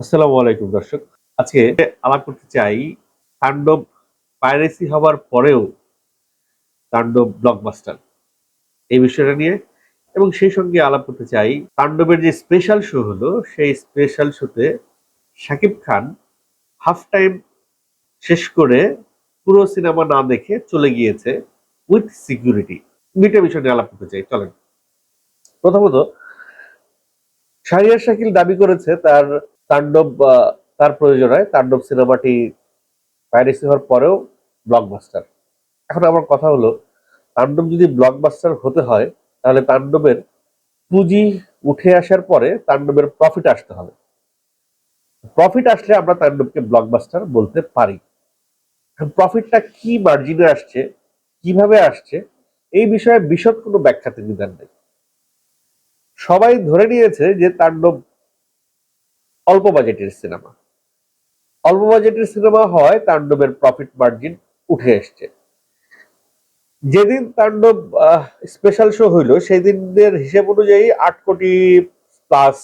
আসসালামু আলাইকুম, দর্শক। আজকে আলাপ করতে চাই তাণ্ডব পাইরেসি হওয়ার পরেও তাণ্ডব ব্লকবাস্টার এই বিষয়টা নিয়ে। এবং সেই সঙ্গে আলাপ করতে চাই তাণ্ডবের যে স্পেশাল শো হলো, সেই স্পেশাল শোতে শাকিব খান হাফ টাইম শেষ করে পুরো সিনেমা না দেখে চলে গিয়েছে উইথ সিকিউরিটি দুইটা বিষয় নিয়ে আলাপ করতে চাই, চলেন। প্রথমত, শাহরিয়ার শাকিল দাবি করেছে তার তাণ্ডব তার প্রয়োজনায় তাণ্ডব সিনেমাটি পাইরেসি হওয়ার পরেও ব্লকবাস্টার এখন আমার কথা হলো, তাণ্ডব যদি ব্লকবাস্টার হতে হয়, তাহলে তাণ্ডবের পুঁজি উঠে আসার পরে তাণ্ডবের প্রফিট আসতে হবে। প্রফিট আসলে আমরা তাণ্ডবকে ব্লকবাস্টার বলতে পারি। প্রফিটটা কি মার্জিনে আসছে, কীভাবে আসছে, এই বিষয়ে বিশদ কোনো ব্যাখ্যা তিনি দেন নাই সবাই ধরে নিয়েছে যে তাণ্ডব অল্প বাজেটের সিনেমা। অল্প বাজেটের সিনেমা হয় তাণ্ডবের প্রফিট মার্জিন উঠে এসছে। যেদিন তাণ্ডব স্পেশাল শো হইল সেই দিনের হিসেব অনুযায়ী আট কোটি প্লাস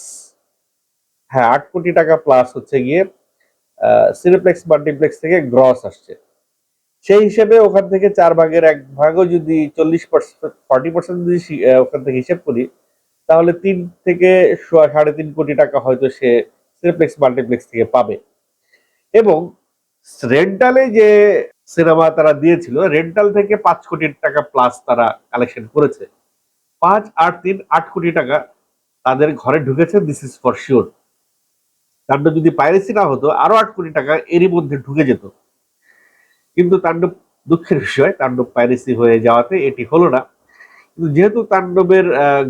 হ্যাঁ আট কোটি টাকা প্লাস হচ্ছে গিয়ে সিনেপ্লেক্স মাল্টিপ্লেক্স থেকে গ্রস আসছে। সেই হিসেবে ওখান থেকে চার ভাগের এক ভাগও যদি চল্লিশ পার্সেন্ট ফর্টি পার্সেন্ট যদি ওখান থেকে হিসেব করি, তাহলে তিন থেকে সাড়ে তিন কোটি টাকা হয়তো সে সিনেপ্লেক্স মাল্টিপ্লেক্স থেকে পাবে। এবং রেন্টালে যে সিনেমা তারা দিয়েছিল রেন্টাল থেকে পাঁচ কোটি টাকা প্লাস তারা কালেকশন করেছে। পাঁচ, আট, তিন, আট কোটি টাকা তাদের ঘরে ঢুকেছে দিস ইজ ফর শিওর তাণ্ডব যদি পাইরেসি না হতো, আরও আট কোটি টাকা এরই মধ্যে ঢুকে যেত। কিন্তু তাণ্ডব দুঃখের বিষয়, তাণ্ডব পাইরেসি হয়ে যাওয়াতে এটি হলো না। কিন্তু যেহেতু তাণ্ডবের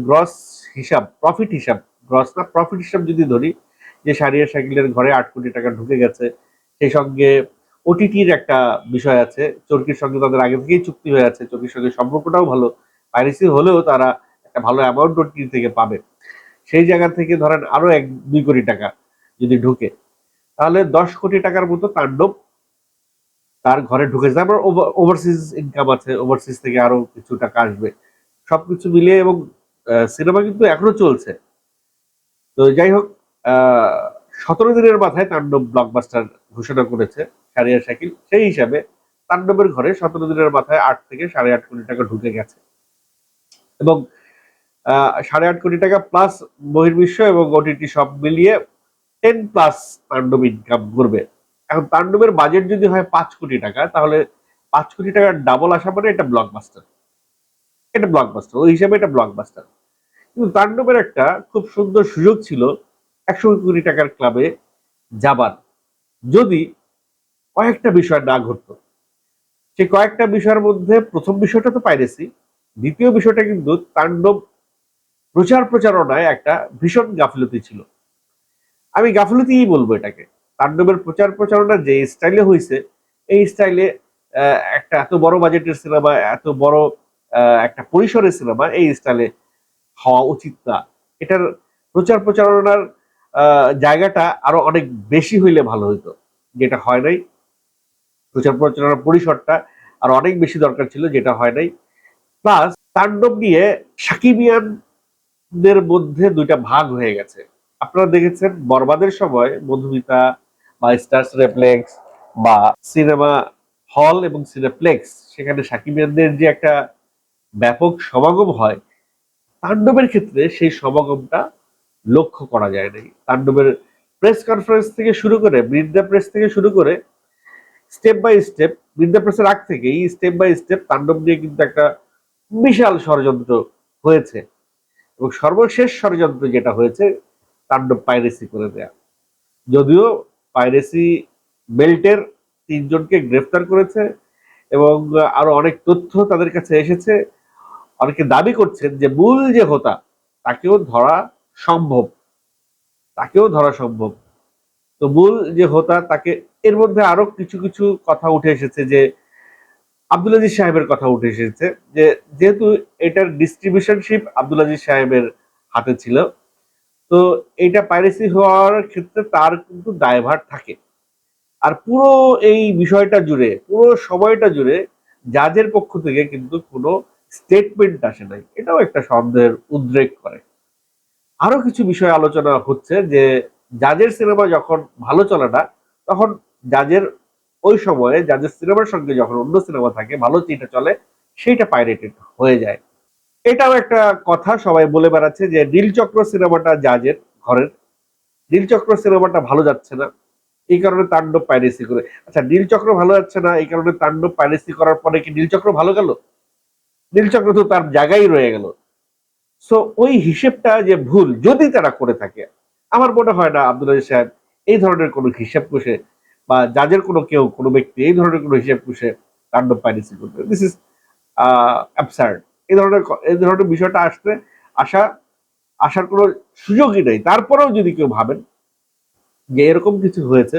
গ্রস হিসাব প্রফিট হিসাব গ্রস না প্রফিট হিসাব যদি ধরি যে সারিয়া সাইকেলের ঘরে আট কোটি টাকা ঢুকে গেছে সেই সঙ্গে ওটিটির একটা বিষয় আছে। চরকির সঙ্গে তাদের আগে থেকেই চুক্তি হয়ে আছে। চরকির সঙ্গে সম্পর্কটাও ভালো। পাইরেসি হলেও তারা একটা ভালো অ্যামাউন্ট ওটিটি থেকে পাবে। সেই জায়গা থেকে ধরেন আরও এক, দুই কোটি টাকা যদি ঢুকে, তাহলে দশ কোটি টাকার মতো তাণ্ডব তার ঘরে ঢুকেছে তারপর ওভারসিজ ইনকাম আছে। ওভারসিজ থেকে আরও কিছু টাকা আসবে। সবকিছু মিলিয়ে এবং সিনেমা কিন্তু এখনও চলছে। তো যাই হোক সতেরো দিনের মাথায় তাণ্ডব ব্লকবাস্টার ঘোষণা করেছে সারিয়া শাকিল। সেই হিসাবে তাণ্ডবের ঘরে সতেরো দিনের মাথায় আট থেকে সাড়ে আট কোটি টাকা ঢুকে গেছে। এবং সাড়ে আট কোটি টাকা প্লাস বহির্বিশ্ব এবং ওটিটি সব মিলিয়ে টেন প্লাস তাণ্ডব ইনকাম করবে। এখন তাণ্ডবের বাজেট যদি হয় পাঁচ কোটি টাকা, তাহলে পাঁচ কোটি টাকার ডাবল আসা মানে এটা ব্লকবাস্টার এটা ব্লকবাস্টার ওই হিসাবে এটা ব্লকবাস্টার কিন্তু তাণ্ডবের একটা খুব সুন্দর সুযোগ ছিল একশো কোটি টাকার ক্লাবে যাবার যদি কয়েকটা বিষয় না ঘটতো। সেই কয়েকটা বিষয়ের মধ্যে প্রথম বিষয়টা তো পাইরেছি দ্বিতীয় বিষয়টা কিন্তু তাণ্ডব প্রচার প্রচারণায় একটা ভীষণ গাফিলতি ছিল। আমি গাফিলতিই বলব এটাকে। তাণ্ডবের প্রচার প্রচারণা যে স্টাইলে হয়েছে এই স্টাইলে একটা এত বড় বাজেটের সিনেমা, এত বড় একটা পরিসরের সিনেমা এই স্টাইলে হওয়া উচিত না। এটার প্রচার প্রচারণার জায়গাটা আরও অনেক বেশি হইলে ভালো হইতো। যেটা হয় নাই। প্রচার প্রচারণার পরিসরটা আর অনেক বেশি দরকার ছিল, যেটা হয় নাই। প্লাস তাণ্ডব নিয়ে সাকিবিয়ানদের মধ্যে দুইটা ভাগ হয়ে গেছে। আপনারা দেখেছেন, বরবাদের সময় মধুমিতা বা স্টার্স রেপ্লেক্স বা সিনেমা হল এবং সিনেপ্লেক্স সেখানে সাকিবিয়ানদের যে একটা ব্যাপক সমাগম হয়, তাণ্ডবের ক্ষেত্রে সেই সমাগমটা লক্ষ্য করা যায় নাই তাণ্ডবের প্রেস কনফারেন্স থেকে শুরু করে বৃদ্ধা প্রেস থেকে শুরু করে স্টেপ বাই স্টেপ বৃদ্ধা প্রেসের আগ থেকেই স্টেপ বাই স্টেপ তাণ্ডব নিয়ে কিন্তু একটা বিশাল ষড়যন্ত্র হয়েছে। এবং সর্বশেষ ষড়যন্ত্র যেটা হয়েছে, তাণ্ডব পাইরেসি করে দেয়া। যদিও পাইরেসি বেল্টের তিনজনকে গ্রেফতার করেছে এবং আরও অনেক তথ্য তাদের কাছে এসেছে। অনেকে দাবি করছেন যে মূল যে হোতা, তাকেও ধরা সম্ভব। তাকেও ধরা সম্ভব। তো মূল যে হোতা, তাকে এর মধ্যে আরও কিছু কিছু কথা উঠে এসেছে যে, আব্দুল আজিজ সাহেবের কথা উঠে এসেছে যে, যেহেতু এটার ডিস্ট্রিবিউশনশিপ আব্দুল আজিজ সাহেবের হাতে ছিল, তো এটা পাইরেসি হওয়ার ক্ষেত্রে তার কিন্তু দায়ভার থাকে। আর পুরো এই বিষয়টা জুড়ে, পুরো সময়টা জুড়ে জাজের পক্ষ থেকে কিন্তু কোনো স্টেটমেন্ট আসে নাই। এটাও একটা সন্দেহের উদ্রেক করে। আরও কিছু বিষয় আলোচনা হচ্ছে যে জাজের সিনেমা যখন ভালো চলে না তখন জাজের ওই সময়ে জাজের সিনেমার সঙ্গে যখন অন্য সিনেমা থাকে, ভালো যেটা চলে, সেইটা পাইরেটেড হয়ে যায়। এটাও একটা কথা সবাই বলে বেড়াচ্ছে যে নীলচক্র সিনেমাটা জাজের ঘরের। নীলচক্র সিনেমাটা ভালো যাচ্ছে না, এই কারণে তাণ্ডব পাইরেসি করে। আচ্ছা নীলচক্র ভালো যাচ্ছে না, এই কারণে তাণ্ডব পাইরেসি করার পরে কি নীলচক্র ভালো গেল? নীলচক্র তো তার জায়গায় রয়ে গেল। সো ওই হিসেবটা যে ভুল, যদি তারা করে থাকে, আমার মনে হয় না আব্দুল আজিজ সাহেব এই ধরনের কোনো হিসাব কষে বা যাদের কোনো কেউ, কোনো ব্যক্তি এই ধরনের কোনো হিসেব কষে তাণ্ডব পাইরেসি করবে দিস ইজ অ্যাবসার্ড এই ধরনের এই ধরনের বিষয়টা আসতে আসা আসার কোনো সুযোগই নেই। তারপরেও যদি কেউ ভাবেন যে এরকম কিছু হয়েছে,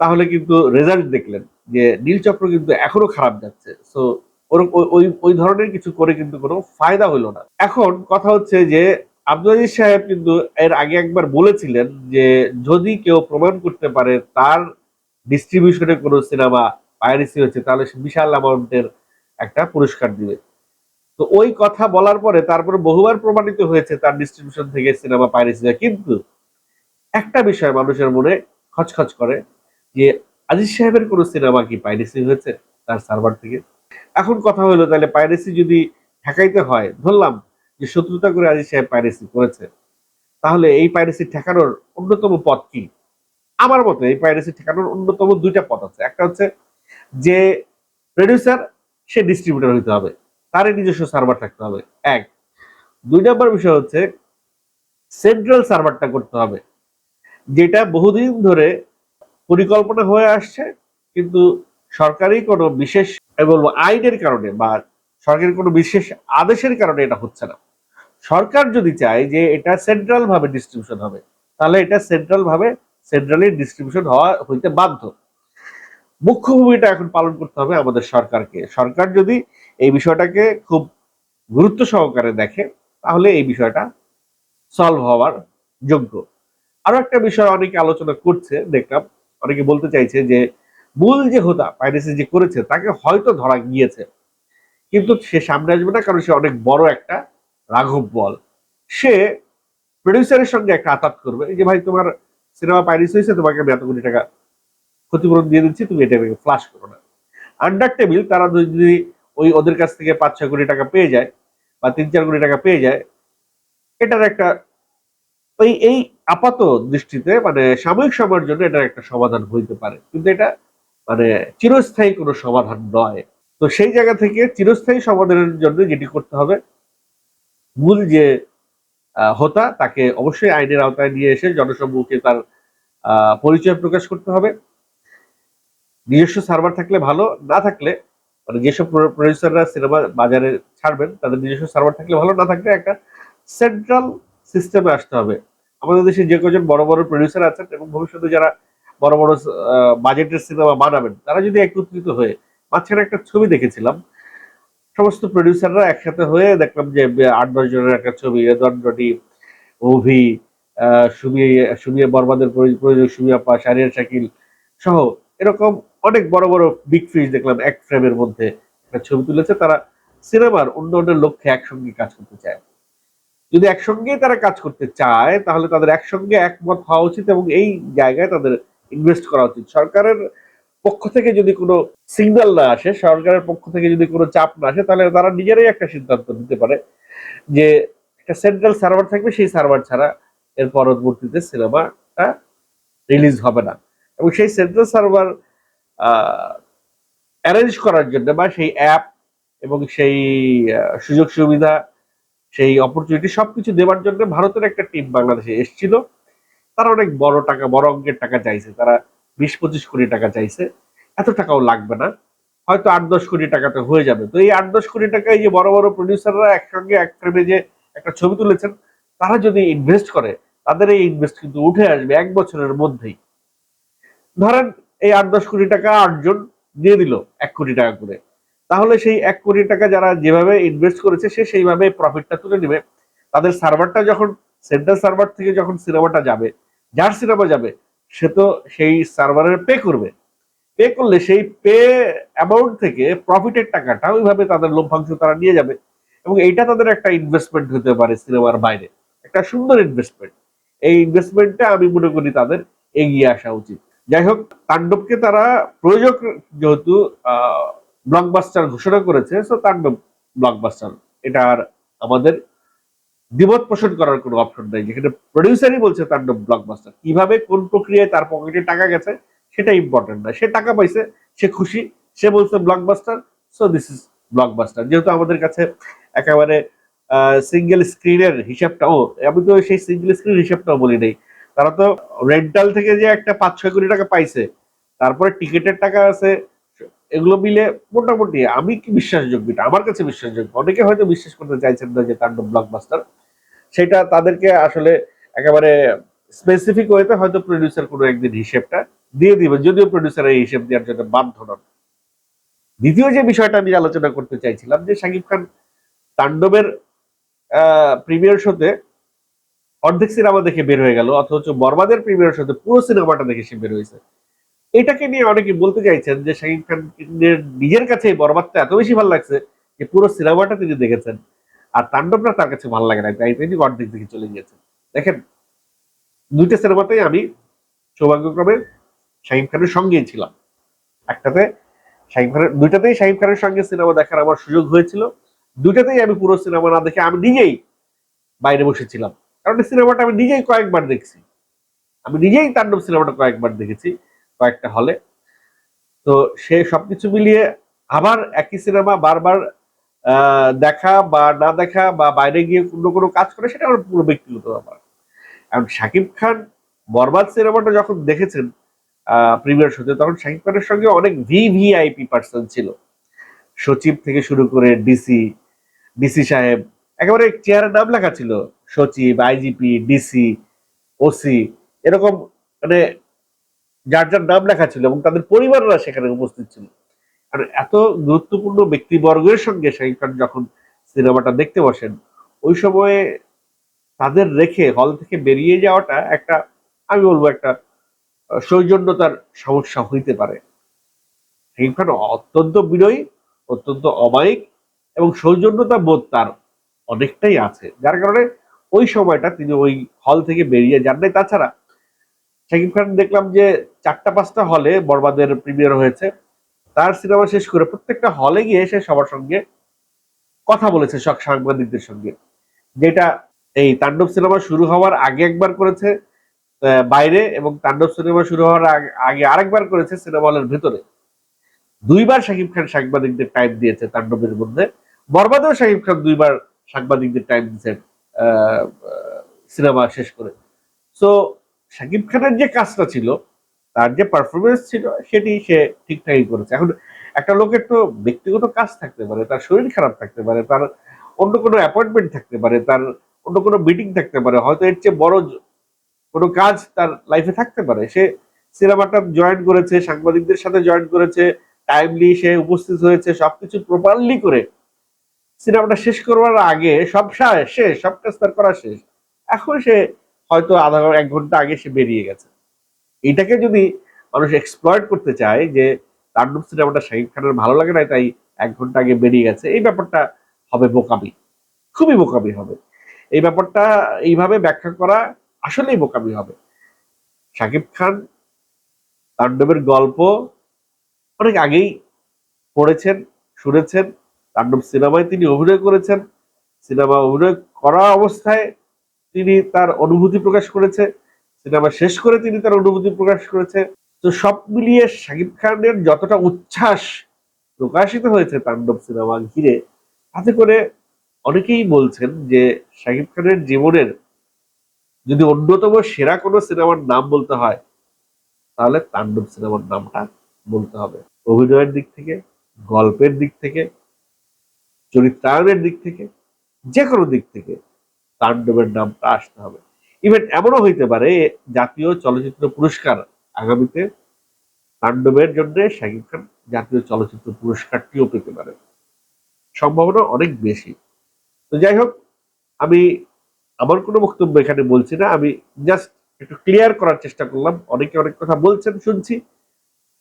তাহলে কিন্তু রেজাল্ট দেখলেন যে নীল চক্র কিন্তু এখনও খারাপ যাচ্ছে। সো ওই ওই ধরনের কিছু করে কিন্তু কোনো ফায়দা হলো না। এখন কথা হচ্ছে যে, আব্দুল সাহেব কিন্তু এর আগে একবার বলেছিলেন যে, যদি কেউ প্রমাণ করতে পারে তার ডিস্ট্রিবিউশনে কোনো সিনেমা পাইরেসি হয়েছে, তাহলে বিশাল অ্যামাউন্টের একটা পুরস্কার দিবে। তো ওই কথা বলার পরে তারপরে বহুবার প্রমাণিত হয়েছে তার ডিস্ট্রিবিউশন থেকে সিনেমা পাইরেসি হয় কিন্তু একটা বিষয় মানুষের মনে খচখচ করে যে, আজিজ সাহেবের কোনো সিনেমা কি পাইরেসি হয়েছে তার সার্ভার থেকে? এখন কথা হলো তাহলে পাইরেসি যদি ঠেকাইতে হয়, ধরলাম যে শত্রুতা করে আজিজ সাহেব পাইরেসি করেছে, তাহলে এই পাইরেসি ঠেকানোর অন্যতম পথ কি? আমার মতে এই পাইরেসি ঠেকানোর অন্যতম দুইটা পথ আছে। একটা হচ্ছে যে প্রডিউসার সে ডিস্ট্রিবিউটর হইতে হবে। তার নিজস্ব সার্ভার থাকতে হবে। এক। দুই নম্বর বিষয় হচ্ছে সেন্ট্রাল সার্ভারটা করতে হবে, যেটা বহুদিন ধরে পরিকল্পনা হয়ে আসছে, কিন্তু সরকারি কোনো বিশেষ আমি বলব আইনের কারণে বা সরকারের কোনো বিশেষ আদেশের কারণে এটা হচ্ছে না। সরকার যদি চায় যে এটা সেন্ট্রাল ভাবে ডিস্ট্রিবিউশন হবে, তাহলে এটা সেন্ট্রাল ভাবে সেন্ট্রালি ডিস্ট্রিবিউশন হওয়া হইতে বাধ্য। মুখ্য ভূমিকা এখন পালন করতে হবে আমাদের সরকারকে। সরকার যদি এই বিষয়টাকে খুব গুরুত্ব সহকারে দেখে, তাহলে এই বিষয়টা সলভ হওয়ার যোগ্য। আরও একটা বিষয় অনেকে আলোচনা করছে, দেখলাম, অনেকে বলতে চাইছে যে মূল যে হোতা পাইরেসি যে করেছে, তাকে হয়তো ধরা গিয়েছে। কিন্তু সে সামনে আসবে না, কারণ সে অনেক বড় একটা রাঘব বল। সে প্রডিউসারের সঙ্গে একটা আতাত করবে, যে, ভাই, তোমার সিনেমা পাইরেসি হয়েছে, তোমাকে আমি এত কোটি টাকা ক্ষতিপূরণ দিয়ে দিচ্ছি, তুমি এটা ফ্লাশ করো না। আন্ডার টেবিল তারা যদি ওই ওদের কাছ থেকে পাঁচ, ছয় কোটি টাকা পেয়ে যায়, বা তিন, চার কোটি টাকা পেয়ে যায়, এটার একটা ওই, এই আপাত দৃষ্টিতে মানে সাময়িক সময়ের জন্য এটার একটা সমাধান হইতে পারে। কিন্তু এটা মানে চিরস্থায়ী কোনো সমাধান নয়। তো সেই জায়গা থেকে চিরস্থায়ী সমাধানের জন্য যেটি করতে হবে, মূল যে হোতা, তাকে অবশ্যই আইনের আওতায় নিয়ে এসে জনসম্মুখে তার পরিচয় প্রকাশ করতে হবে। নিজস্ব সার্ভার থাকলে ভালো, না থাকলে মানে যেসব প্রডিউসাররা সিনেমা বাজারে ছাড়বেন, তাদের নিজস্ব সার্ভার থাকলে ভালো, না থাকলে একটা সেন্ট্রাল সিস্টেমে আসতে হবে। আমাদের দেশে যে কজন বড় বড় প্রডিউসার আছেন এবং ভবিষ্যতে যারা বড় বড় বাজেটের সিনেমা বানাবেন। তারা যদি একত্রিত হয়ে, মাঝখানে একটা ছবি দেখেছিলাম, সমস্ত প্রডিউসাররা একসাথে হয়ে দেখলাম যে আট দশ জনের একটা ছবি, দণ্ডটি অভি সুমি সুমিয়া বর্মাদের প্রযোজক সুমিয়া পা শারিয়ার শাকিল সহ এরকম অনেক বড় বড় বিগ ফিশ দেখলাম এক ফ্রেমের মধ্যে একটা ছবি তুলেছে। তারা সিনেমার উন্নয়নের লক্ষ্যে একসঙ্গে কাজ করতে চায়। যদি একসঙ্গেই তারা কাজ করতে চায়, তাহলে তাদের একসঙ্গে একমত হওয়া উচিত এবং এই জায়গায় তাদের ইনভেস্ট করা উচিত। সরকারের পক্ষ থেকে যদি কোনো সিগন্যাল না আসে, সরকারের পক্ষ থেকে যদি কোনো চাপ না আসে, তাহলে তারা নিজেরাই একটা সিদ্ধান্ত নিতে পারে যে একটা সেন্ট্রাল সার্ভার থাকবে, সেই সার্ভার ছাড়া এর পরবর্তীতে সিনেমাটা রিলিজ হবে না। এবং সেই সেন্ট্রাল সার্ভার অ্যারেঞ্জ করার জন্য বা সেই অ্যাপ এবং সেই সুযোগ সুবিধা সেই অপরচুনিটি সবকিছু দেওয়ার জন্য ভারতের একটা টিম বাংলাদেশে এসেছিল। তারা অনেক বড় টাকা, বড় অঙ্কের টাকা চাইছে। তারা বিশ পঁচিশ কোটি টাকা চাইছে। এত টাকাও লাগবে না। হয়তো আট দশ কোটি টাকাতে হয়ে যাবে। তো এই আট দশ কোটি টাকা এই যে বড় বড় প্রডিউসাররা একসঙ্গে এক ফ্রেমে যে একটা ছবি তুলেছেন, তারা যদি ইনভেস্ট করে, তাদের এই ইনভেস্ট কিন্তু উঠে আসবে এক বছরের মধ্যেই। ধরেন এই আট দশ কোটি টাকা আটজন দিয়ে দিল এক কোটি টাকা করে। তাহলে সেই এক কোটি টাকা যারা যেভাবে ইনভেস্ট করেছে, সে সেইভাবে প্রফিটটা তুলে নেবে। তাদের সার্ভারটা যখন সেন্ট্রাল সার্ভার থেকে যখন সিনেমাটা যাবে যার সিনেমা যাবে সে তো সেই সার্ভারের পে করবে। পে করলে সেই পে অ্যামাউন্ট থেকে প্রফিটের টাকাটা ওইভাবে তাদের লভ্যাংশ তারা নিয়ে যাবে। এবং এইটা তাদের একটা ইনভেস্টমেন্ট হতে পারে সিনেমার বাইরে। একটা সুন্দর ইনভেস্টমেন্ট এই ইনভেস্টমেন্টটা আমি মনে করি তাদের এগিয়ে আসা উচিত। যাই হোক, তাণ্ডবকে তারা প্রয়োজক যেহেতু ব্লকবাস্টার ঘোষণা করেছে সো তাণ্ডব ব্লকবাস্টার এটা আর আমাদের দ্বিমত পোষণ করার কোনো অপশন নাই। যেখানে প্রডিউসারই বলছে তাণ্ডব ব্লকবাস্টার কীভাবে, কোন প্রক্রিয়ায় তার পকেটে টাকা গেছে, সেটা ইম্পর্টেন্ট না। সে টাকা পাইছে, সে খুশি, সে বলছে blockbuster so this is blockbuster যেহেতু আমাদের কাছে একেবারে সিঙ্গেল স্ক্রিনের হিসাবটাও, আমি তো সেই সিঙ্গেল স্ক্রিন হিসাবটাও বলি নাই। তারা তো রেন্টাল থেকে যে একটা পাঁচ ছয় কোটি টাকা পাইছে, তারপরে টিকিটের টাকা আছে, এগুলো মিলে মোটামুটি, আমি কি বিশ্বাসযোগ্য আমার কাছে বিশ্বাসযোগ্য। অনেকে হয়তো বিশ্বাস করতে চাইছেন না যে তার তাণ্ডব ব্লকবাস্টার সেটা তাদেরকে আসলে একেবারে স্পেসিফিক ওয়েতে হয়তো প্রডিউসার কোনো একদিন হিসেবটা দিয়ে দিবে। যদিও প্রডিউসার এই হিসেব দেওয়ার জন্য বাধ্য নন। দ্বিতীয় যে বিষয়টা আমি আলোচনা করতে চাইছিলাম যে শাকিব খান তাণ্ডবের প্রিমিয়ার শোতে অর্ধেক সিনেমা দেখে বের হয়ে গেল, অথচ বরবাদের প্রিমিয়ার শোতে পুরো সিনেমাটা দেখে সে বের হয়েছে। এটাকে নিয়ে অনেকে বলতে চাইছেন যে শাকিব খানের নিজের কাছে বরবাদটা এত বেশি ভালো লাগছে যে পুরো সিনেমাটা তিনি দেখেছেন। আর তাণ্ডবটা তার কাছে ভালো লাগে না। তিনি অর্ধেক দিকে চলে গিয়েছেন। দেখেন, দুইটা সিনেমাতেই আমি সৌভাগ্যক্রমে শাহিম খানের সঙ্গেই ছিলাম। একটাতে শাহিম খানের, দুইটাতেই শাহিম খানের সঙ্গে সিনেমা দেখার আমার সুযোগ হয়েছিল। দুইটাতেই আমি পুরো সিনেমা না দেখে আমি নিজেই বাইরে বসেছিলাম। কারণ সিনেমাটা আমি নিজেই কয়েকবার দেখছি। আমি নিজেই তাণ্ডব সিনেমাটা কয়েকবার দেখেছি, কয়েকটা হলে। তো সে সবকিছু মিলিয়ে আবার একই সিনেমা বারবার দেখা বা না দেখা বা বাইরে গিয়ে অন্য কোনো কাজ করে, সেটা আমার পুরো ব্যক্তিগত ব্যাপার। এখন শাকিব খান বরবাদ সিনেমাটা যখন দেখেছেন প্রিমিয়ার শোতে, তখন শাকিব খানের সঙ্গে অনেক ভিভিআইপি পার্সন ছিল। সচিব থেকে শুরু করে ডিসি ডিসি সাহেব, একেবারে চেয়ারের নাম লেখা ছিল, সচিব আইজিপি ডিসি ওসি এরকম মানে যার যার নাম লেখা ছিল এবং তাদের পরিবাররা সেখানে উপস্থিত ছিল। আর এত গুরুত্বপূর্ণ ব্যক্তিবর্গের সঙ্গে শাহিদ খান যখন সিনেমাটা দেখতে বসেন, ওই সময়ে তাদের রেখে হল থেকে বেরিয়ে যাওয়াটা একটা, আমি বলব একটা সৌজন্যতার সমস্যা হইতে পারে। শাহিদ খান অত্যন্ত বিনয়ী, অত্যন্ত অমায়িক এবং সৌজন্যতা বোধ তার অনেকটাই আছে। যার কারণে ওই সময়টা তিনি ওই হল থেকে বেরিয়ে যান নাই। তাছাড়া শাকিব খান দেখলাম যে চারটা পাঁচটা হলে বরবাদের প্রিমিয়ার হয়েছে। তার সিনেমা শেষ করে প্রত্যেকটা হলে গিয়ে সে সবার সঙ্গে কথা বলেছে সব সাংবাদিকদের সঙ্গে। যেটা এই তাণ্ডব সিনেমা শুরু হওয়ার আগে একবার করেছে বাইরে এবং তাণ্ডব সিনেমা শুরু হওয়ার আগে আরেকবার করেছে সিনেমা হলের ভেতরে। দুইবার শাকিব খান সাংবাদিকদের টাইম দিয়েছে তাণ্ডবের মধ্যে। বরবাদেও শাকিব খান দুইবার সাংবাদিকদের টাইম দিয়েছেন সিনেমা শেষ করে। সো শাকিব খানের যে কাজটা ছিল তার যে পারফরমেন্স ছিল, সেটি সে ঠিকঠাকই করেছে। এখন একটা লোকের তো ব্যক্তিগত কাজ থাকতে পারে, তার শরীর খারাপ থাকতে পারে, তার অন্য কোনো অ্যাপয়েন্টমেন্ট থাকতে পারে, তার অন্য কোনো মিটিং থাকতে পারে, হয়তো এর চেয়ে বড় কোনো কাজ তার লাইফে থাকতে পারে। সে সিনেমাটা জয়েন করেছে, সাংবাদিকদের সাথে জয়েন করেছে টাইমলি সে উপস্থিত হয়েছে, সবকিছু প্রপারলি করে সিনেমাটা শেষ করবার আগে সব শেষ, সব কাজ তার করা শেষ। এখন সে হয়তো আধা এক ঘণ্টা আগে সে বেরিয়ে গেছে। এইটাকে যদি মানুষ এক্সপ্লয়েট করতে চায় যে তাণ্ডব সিনেমাটা শাহিদ খানের ভালো লাগে না, তাই এক ঘণ্টা আগে বেরিয়ে গেছে, এই ব্যাপারটা হবে বোকামি। খুবই বোকামি হবে। এই ব্যাপারটা এইভাবে ব্যাখ্যা করা আসলেই বোকামি হবে। শাকিব খান তাণ্ডবের গল্প অনেক আগেই পড়েছেন, শুনেছেন, তাণ্ডব সিনেমায় তিনি অভিনয় করেছেন, সিনেমা অভিনয় করা অবস্থায় তিনি তার অনুভূতি প্রকাশ করেছে। সিনেমা শেষ করে তিনি তার অনুভূতি প্রকাশ করেছে তো সব মিলিয়ে শাকিব খানের যতটা উচ্ছ্বাস প্রকাশিত হয়েছে তাণ্ডব সিনেমা ঘিরে, তাতে করে অনেকেই বলছেন যে শাকিব খানের জীবনের যদি অন্যতম সেরা কোনো সিনেমার নাম বলতে হয়, তাহলে তাণ্ডব সিনেমার নামটা বলতে হবে। অভিনয়ের দিক থেকে, গল্পের দিক থেকে, চরিত্রায়নের দিক থেকে যে কোনো দিক থেকে তাণ্ডবের নামটা আসতে হবে। ইভেন এমনও হইতে পারে, জাতীয় চলচ্চিত্র পুরস্কার আগামীতে তাণ্ডবের জন্য শাকিব খান জাতীয় চলচ্চিত্র পুরস্কারটিও পেতে পারে সম্ভাবনা অনেক বেশি। তো যাই হোক, আমি আমার কোনো বক্তব্য এখানে বলছি না। আমি জাস্ট একটু ক্লিয়ার করার চেষ্টা করলাম। অনেকে অনেক কথা বলছেন, শুনছি।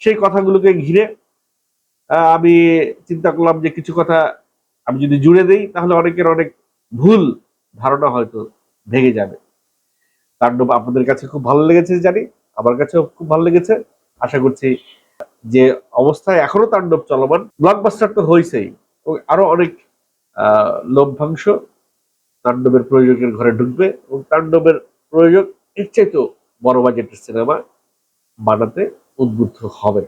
সেই কথাগুলোকে ঘিরে আমি চিন্তা করলাম যে কিছু কথা আমি যদি জুড়ে দেই, তাহলে অনেকের অনেক ভুল ধারণা হয়তো ভেঙে যাবে। তাণ্ডব আপনাদের কাছে খুব ভালো লেগেছে জানি, আমার কাছেও খুব ভালো লেগেছে। আশা করছি যে অবস্থায় এখনও তাণ্ডব চলমান। ব্লকবাস্টার তো হয়েছেই আরও অনেক লভ্যাংশ তাণ্ডবের প্রয়োজকের ঘরে ঢুকবে এবং তাণ্ডবের প্রয়োজক এর চাইতেও বড় বাজেটের সিনেমা বানাতে উদ্বুদ্ধ হবে।